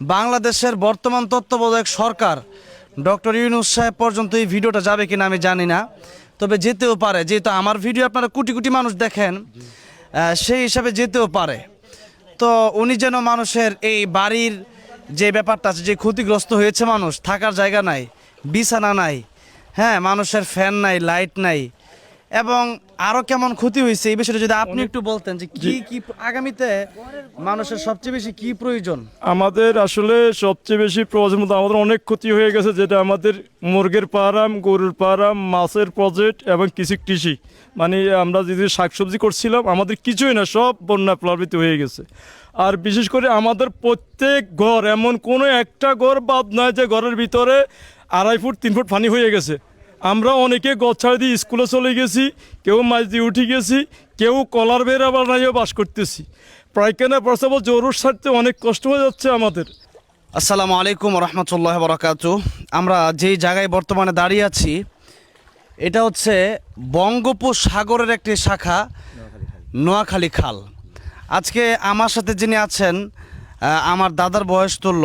বাংলাদেশের বর্তমান তত্ত্বাবধায়ক সরকার ডক্টর ইউনুস সাহেব পর্যন্ত এই ভিডিওটা যাবে কিনা আমি জানি না। তবে যেতেও পারে, যেহেতু আমার ভিডিও আপনারা কোটি কোটি মানুষ দেখেন সেই হিসাবে যেতেও পারে। তো উনি যেন মানুষের এই বাড়ির যে ব্যাপারটা আছে, যে ক্ষতিগ্রস্ত হয়েছে মানুষ, থাকার জায়গা নাই, বিছানা নাই হ্যাঁ মানুষের ফ্যান নাই, লাইট নাই এবং আরও কেমন ক্ষতি হয়েছে এই বিষয়টা যদি আপনি একটু বলতেন যে কি কি আগামীতে মানুষের সবচেয়ে বেশি কি প্রয়োজন? আমাদের আসলে সবচেয়ে বেশি প্রয়োজন মতো আমাদের অনেক ক্ষতি হয়ে গেছে যেটা আমাদের মুরগের ফার্ম গরুর ফার্ম মাছের প্রজেক্ট এবং কিছু কৃষি। মানে আমরা যদি শাকসবজি করছিলাম আমাদের কিছুই না সব বন্যা প্লাবিত হয়ে গেছে। আর বিশেষ করে আমাদের প্রত্যেক ঘর এমন কোনো একটা ঘর বাদ নয় যে ঘরের ভিতরে আড়াই ফুট তিন ফুট পানি হয়ে গেছে। আমরা অনেকে গছ ছাড় দিয়ে স্কুলে চলে গেছি, কেউ মাছ দিয়ে উঠে গেছি, কেউ কলার বের আবার নাইও বাস করতেছি। পায়খানা প্রস্রাব জরুর সারতে অনেক কষ্ট হয়ে যাচ্ছে আমাদের। আসসালামু আলাইকুম রহমতুল্লাহ বরাকাত আমরা যেই জায়গায় বর্তমানে দাঁড়িয়ে আছি, এটা হচ্ছে বঙ্গোপসাগরের একটি শাখা, নোয়াখালী খাল। আজকে আমার সাথে যিনি আছেন আমার দাদার বয়স তুলল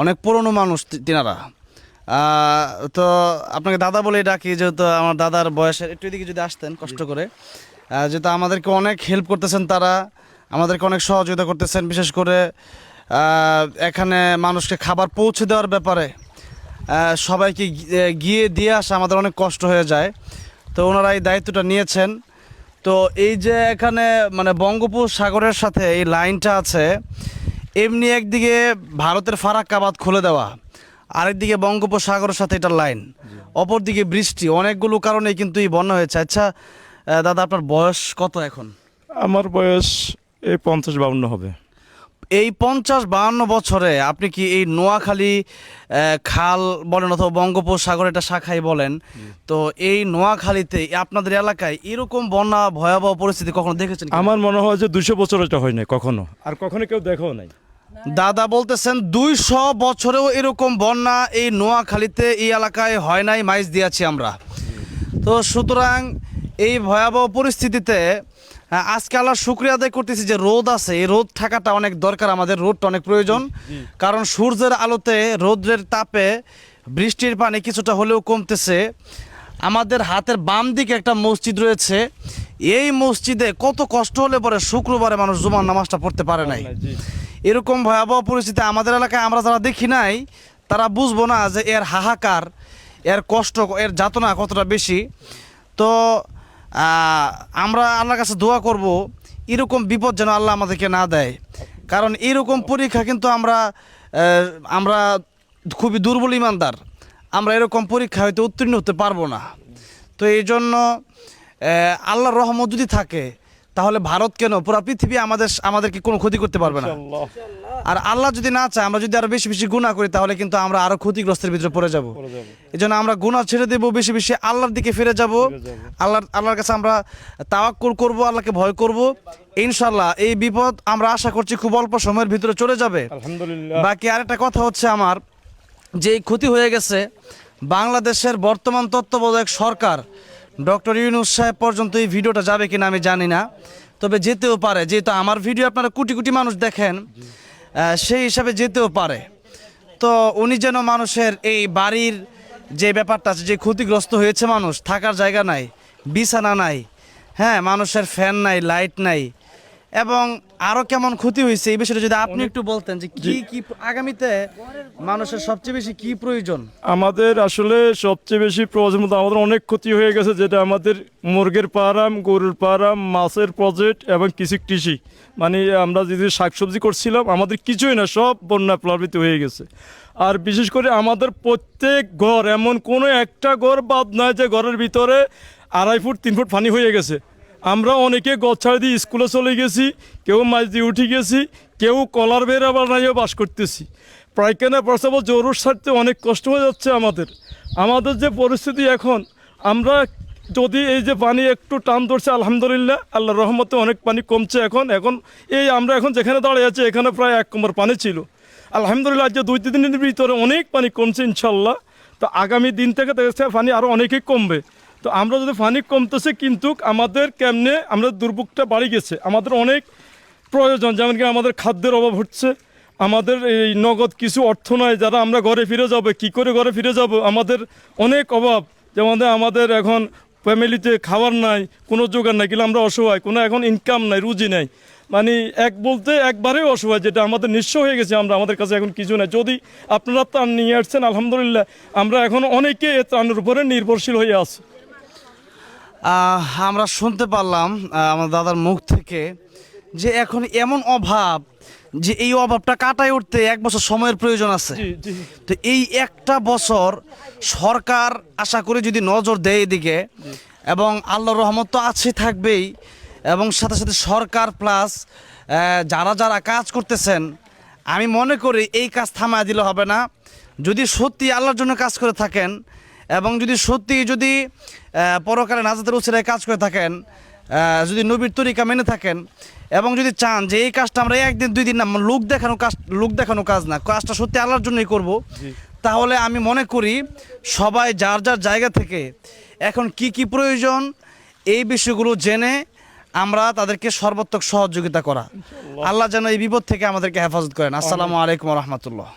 অনেক পুরনো মানুষ তিনারা। তো আপনাকে দাদা বলে ডাকি যেহেতু আমার দাদার বয়সের একটু এদিকে যদি আসতেন কষ্ট করে। যেহেতু আমাদেরকে অনেক হেল্প করতেছেন তারা আমাদেরকে অনেক সহযোগিতা করতেছেন বিশেষ করে এখানে মানুষকে খাবার পৌঁছে দেওয়ার ব্যাপারে সবাইকে গিয়ে দিয়ে আসা আমাদের অনেক কষ্ট হয়ে যায়। তো ওনারা এই দায়িত্বটা নিয়েছেন। তো এই যে এখানে মানে বঙ্গোপসাগরের সাথে এই লাইনটা আছে এমনি একদিকে ভারতের ফারাক্কাবাদ খুলে দেওয়া। আরেকদিকে বঙ্গোপসাগরের সাথে এটা লাইন। অপরদিকে বৃষ্টি অনেকগুলো কারণে কিন্তু এই বন্যা হয়েছে। আচ্ছা দাদা আপনার বয়স কত এখন? আমার বয়স এই পঞ্চাশ বাউন্ন হবে। এই পঞ্চাশ বাহান্ন বছরে আপনি কি এই নোয়াখালী খাল বলেন অথবা বঙ্গোপসাগর এটা শাখাই বলেন তো এই নোয়াখালীতে আপনাদের এলাকায় এরকম বন্যা ভয়াবহ পরিস্থিতি কখনো দেখেছেন আমার মনে হয় যে দুশো বছর এটা হয় নাই কখনো। আর কখনো কেউ দেখাও নাই। দাদা বলতেছেন দুইশো বছরেও এরকম বন্যা এই নোয়াখালীতে এই এলাকায় হয় নাই মাইজ দিয়েছি আমরা। তো সুতরাং এই ভয়াবহ পরিস্থিতিতে আজকে আল্লাহ শুক্রিয়া আদায় করতেছি যে রোদ আছে এই রোদ থাকাটা অনেক দরকার আমাদের রোদটা অনেক প্রয়োজন। কারণ সূর্যের আলোতে রৌদ্রের তাপে বৃষ্টির পানি কিছুটা হলেও কমতেছে। আমাদের হাতের বাম দিকে একটা মসজিদ রয়েছে। এই মসজিদে কত কষ্ট হলে পরে শুক্রবারে মানুষ জুমার নামাজটা পড়তে পারে নাই। এরকম ভয়াবহ পরিস্থিতি আমাদের এলাকায় আমরা যারা দেখি নাই, তারা বুঝব না যে এর হাহাকার, এর কষ্ট, এর যাতনা কতটা বেশি। তো আমরা আল্লাহর কাছে দোয়া করব, এরকম বিপদ যেন আল্লাহ আমাদেরকে না দেয়। কারণ এরকম পরীক্ষা কিন্তু আমরা আমরা খুবই দুর্বল ইমানদার। আমরা এরকম পরীক্ষা হয়তো উত্তীর্ণ হতে পারব না। তো এই জন্য আল্লাহর রহমত যদি থাকে তাহলে ভারত কেন? পুরো পৃথিবী আমাদের আমাদেরকে কোনো ক্ষতি করতে পারবে না। আর আল্লাহ যদি না চায় আমরা যদি আরও বেশি বেশি গুণা করি তাহলে কিন্তু আমরা আরও ক্ষতিগ্রস্তের ভিতরে পড়ে যাব। এই জন্য আমরা গুণা ছেড়ে দেবো বেশি বেশি আল্লাহর দিকে ফিরে যাব। আল্লাহর আল্লাহর কাছে আমরা তাওয়াক্কুল করব আল্লাহকে ভয় করব। ইনশাল্লাহ এই বিপদ আমরা আশা করছি খুব অল্প সময়ের ভিতরে চলে যাবে। বাকি আরেকটা কথা হচ্ছে আমার যে এই ক্ষতি হয়ে গেছে বাংলাদেশের বর্তমান তত্ত্বাবধায়ক সরকার ডক্টর ইউনুস সাহেব পর্যন্ত এই ভিডিওটা যাবে কিনা আমি জানি না। তবে যেতেও পারে, যেহেতু আমার ভিডিও আপনারা কোটি কোটি মানুষ দেখেন সেই হিসাবে যেতেও পারে। তো উনি যেন মানুষের এই বাড়ির যে ব্যাপারটা আছে, যে ক্ষতিগ্রস্ত হয়েছে মানুষ, থাকার জায়গা নাই, বিছানা নাই হ্যাঁ মানুষের ফ্যান নাই, লাইট নাই এবং আরও কেমন ক্ষতি হয়েছে এই বিষয়টা যদি আপনি একটু বলতেন যে কি কি আগামীতে মানুষের সবচেয়ে বেশি কি প্রয়োজন? আমাদের আসলে সবচেয়ে বেশি প্রয়োজন মতো আমাদের অনেক ক্ষতি হয়ে গেছে যেটা আমাদের মুরগের ফার্ম গরুর ফার্ম মাছের প্রজেক্ট এবং কিছু কৃষি। মানে আমরা যদি শাকসবজি করছিলাম আমাদের কিছুই না সব বন্যা প্লাবিত হয়ে গেছে। আর বিশেষ করে আমাদের প্রত্যেক ঘর এমন কোনো একটা ঘর বাদ নয় যে ঘরের ভিতরে আড়াই ফুট তিন ফুট পানি হয়ে গেছে। আমরা অনেকে গছ ছাড় দিয়ে স্কুলে চলে গেছি, কেউ মাছ দিয়ে উঠে গেছি, কেউ কলার বের আবার নাইও বাস করতেছি। পায়খানা প্রস্রাব জরুর স্বার্থে অনেক কষ্ট হয়ে যাচ্ছে আমাদের। আমাদের যে পরিস্থিতি এখন, আমরা যদি এই যে পানি একটু টান ধরছে, আলহামদুলিল্লাহ আল্লাহ রহমতে অনেক পানি কমছে এখন। এখন এই আমরা এখন যেখানে দাঁড়িয়ে আছি, এখানে প্রায় এক কোমর পানি ছিল। আলহামদুলিল্লাহ আজ যে দুই, তিন দিনের ভিতরে অনেক পানি কমছে ইনশাল্লাহ। তো আগামী দিন থেকে দেখছে পানি আরও অনেকেই কমবে। তো আমরা যদি পানি কমতেছে, কিন্তু আমাদের কেমনে আমাদের দুর্ভোগটা বাড়ি গেছে। আমাদের অনেক প্রয়োজন, যেমন কি আমাদের খাদ্যের অভাব হচ্ছে, আমাদের এই নগদ কিছু অর্থ নয় যারা আমরা ঘরে ফিরে যাব, কি করে ঘরে ফিরে যাব? আমাদের অনেক অভাব, যেমন আমাদের এখন ফ্যামিলিতে খাবার নাই, কোনো জোগাড় নাই, কিন্তু আমরা অসহায়, কোনো এখন ইনকাম নাই, রুজি নাই। মানে এক বলতে একবারে অসহায়, যেটা আমাদের নিঃস্ব হয়ে গেছে আমরা, আমাদের কাছে এখন কিছু নাই। যদি আপনারা ত্রাণ নিয়ে আসছেন, আলহামদুলিল্লাহ, আমরা এখন অনেকে ত্রাণের উপরে নির্ভরশীল হয়ে আছি। আমরা শুনতে পারলাম আমার দাদার মুখ থেকে যে এখন এমন অভাব যে এই অভাবটা কাটায় উঠতে এক বছর সময়ের প্রয়োজন আছে। তো এই একটা বছর সরকার আশা করি যদি নজর দেয় এদিকে এবং আল্লাহর রহমত তো আছে থাকবেই এবং সাথে সাথে সরকার প্লাস যারা যারা কাজ করতেছেন আমি মনে করি এই কাজ থামায় দিলে হবে না। যদি সত্যি আল্লাহর জন্য কাজ করে থাকেন এবং যদি সত্যি যদি পরকালে নাজাতের উচিরায় কাজ করে থাকেন যদি নবীর তরিকা মেনে থাকেন এবং যদি চান যে এই কাজটা আমরা একদিন দুই দিন না লোক দেখানো কাজ লোক দেখানো কাজ না কাজটা সত্যি আল্লাহর জন্যই করব। তাহলে আমি মনে করি সবাই যার যার জায়গা থেকে এখন কি কি প্রয়োজন এই বিষয়গুলো জেনে আমরা তাদেরকে সর্বাত্মক সহযোগিতা করা। আল্লাহ যেন এই বিপদ থেকে আমাদেরকে হেফাজত করেন। আসসালামু আলাইকুম রহমতুল্লাহ।